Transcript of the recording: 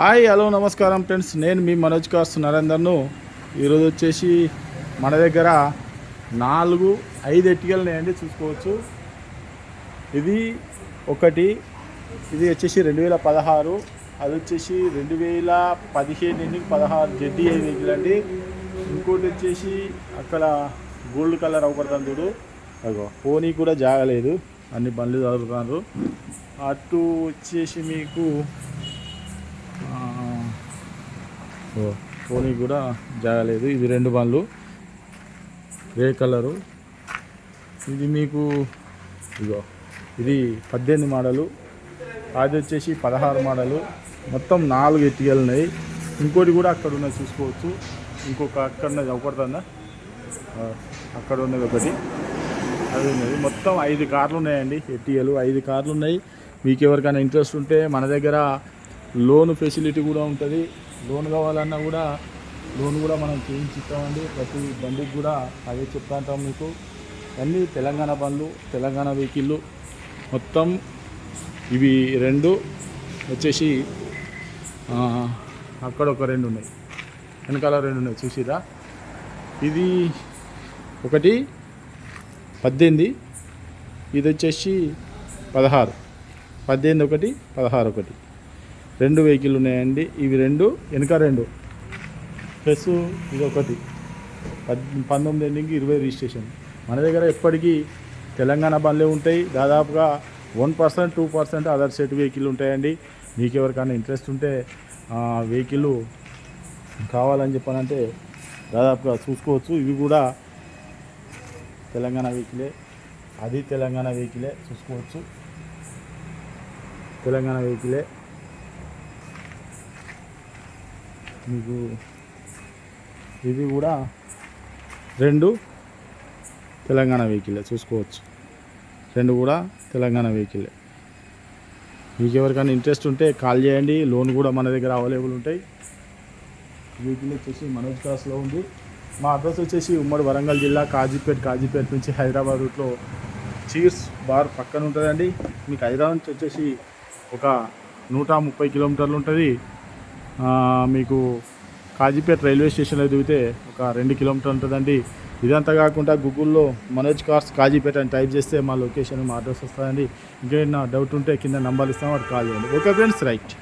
Hi hello నమస్కారం friends. నేను మీ Manoj cars నరేందర్ను. ఈరోజు వచ్చేసి మన దగ్గర నాలుగు ఐదు ఎట్టికలున్నాయండి చూసుకోవచ్చు. ఇది ఒకటి ఇది వచ్చేసి రెండు వేల పదహారు అది వచ్చేసి రెండు వేల పదిహేను ఎన్ని పదహారు జెడ్డీ వెహికల్ అండి. ఇంకోటి వచ్చేసి అక్కడ గోల్డ్ కలర్ అవపడతాను చూడు. అగో పోనీ కూడా జాగలేదు. అన్ని బండ్లు చదువుతున్నారు. అటు వచ్చేసి మీకు ఓ పోనీ కూడా జాగలేదు ఇది రెండు బండ్లు. Grey colour. ఇది మీకు ఇదిగో ఇది పద్దెనిమిది మోడలు. అది వచ్చేసి పదహారు మోడలు. మొత్తం నాలుగు ఎత్తికలు ఉన్నాయి. ఇంకోటి కూడా అక్కడ ఉన్నది చూసుకోవచ్చు. ఇంకొక అక్కడ ఉన్నది ఒకటిదా అక్కడ ఉన్నది ఒకటి. అది ఉన్నది. మొత్తం ఐదు కార్లు ఉన్నాయండి ఎట్టిఎలు ఐదు కార్లు ఉన్నాయి. మీకు ఎవరికైనా ఇంట్రెస్ట్ ఉంటే మన దగ్గర లోన్ ఫెసిలిటీ కూడా ఉంటుంది. లోన్ కావాలన్నా కూడా లోన్ కూడా మనం చేయించుతామండి ప్రతి బండికి కూడా అదే చెప్తా ఉంటాం మీకు. అన్నీ తెలంగాణ బండ్లు తెలంగాణ వెహికల్లు మొత్తం ఇవి రెండు వచ్చేసి అక్కడ ఒక రెండు ఉన్నాయి. వెనకాల రెండు ఉన్నాయి చూసిరా ఇది ఒకటి పద్దెనిమిది. ఇది వచ్చేసి పదహారు. పద్దెనిమిది ఒకటి పదహారు ఒకటి. రెండు వెహికల్ ఉన్నాయండి. ఇవి రెండు వెనక రెండు. ప్లస్ ఇది ఒకటి పద్ పంతొమ్మిది ఎండింగ్ ఇరవై రిజిస్ట్రేషన్. మన దగ్గర ఎప్పటికీ తెలంగాణ బండ్లే ఉంటాయి. దాదాపుగా one percent two percent other state vehicle ఉంటాయండి. మీకు ఎవరికైనా ఇంట్రెస్ట్ ఉంటే వెహికల్ కావాలని చెప్పానంటే దాదాపుగా చూసుకోవచ్చు. ఇవి కూడా తెలంగాణ వెహికలే. అది తెలంగాణ వెహికలే. చూసుకోవచ్చు. తెలంగాణ వెహికలే. మీకు ఇది కూడా రెండు తెలంగాణ వెహికలే చూసుకోవచ్చు. రెండు కూడా తెలంగాణ వెహికలే. మీకు ఎవరికైనా ఇంట్రెస్ట్ ఉంటే కాల్ చేయండి లోన్ కూడా మన దగ్గర అవైలబుల్ ఉంటాయి. వెహికల్ వచ్చేసి మనోజ్ క్లాస్లో ఉంది. మా అడ్రస్ వచ్చేసి ఉమ్మడి వరంగల్ జిల్లా కాజీపేట్ కాజీపేట నుంచి హైదరాబాద్ రూట్లో చీర్స్ బార్ పక్కన ఉంటుందండి. మీకు హైదరాబాద్ నుంచి వచ్చేసి ఒక నూట ముప్పై కిలోమీటర్లు ఉంటుంది. మీకు కాజీపేట రైల్వే స్టేషన్లో దిగితే ఒక రెండు కిలోమీటర్ ఉంటుందండి. ఇదంతా కాకుండా గూగుల్లో మనోజ్ కార్స్ కాజీపేట అని టైప్ చేస్తే మా లొకేషన్ మా అడ్రస్ వస్తుందండి. ఇంకేమైనా డౌట్ ఉంటే కింద నంబర్ ఇస్తాం వాడు కాల్ చేయండి. Okay friends right.